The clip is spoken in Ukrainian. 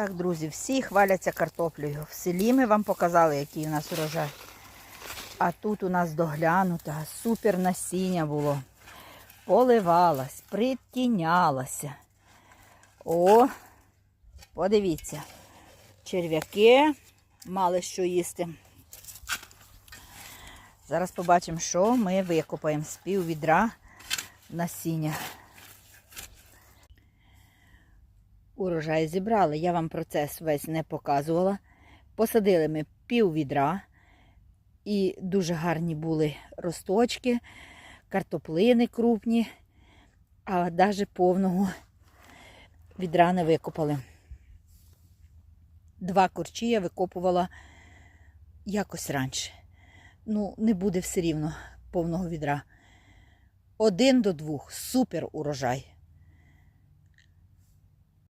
Так, друзі, всі хваляться картоплею. В селі ми вам показали, який у нас урожай. А тут у нас доглянута, супер насіння було. Поливалась, притінялася. О, подивіться. Черв'яки мали що їсти. Зараз побачимо, що ми викопаємо з пів відра насіння. Урожай зібрали. Я вам процес весь не показувала. Посадили ми пів відра. І дуже гарні були росточки, картоплини крупні, а навіть повного відра не викопали. Два корчі я викопувала якось раніше. Ну, не буде все рівно повного відра. Один до двох. Супер урожай.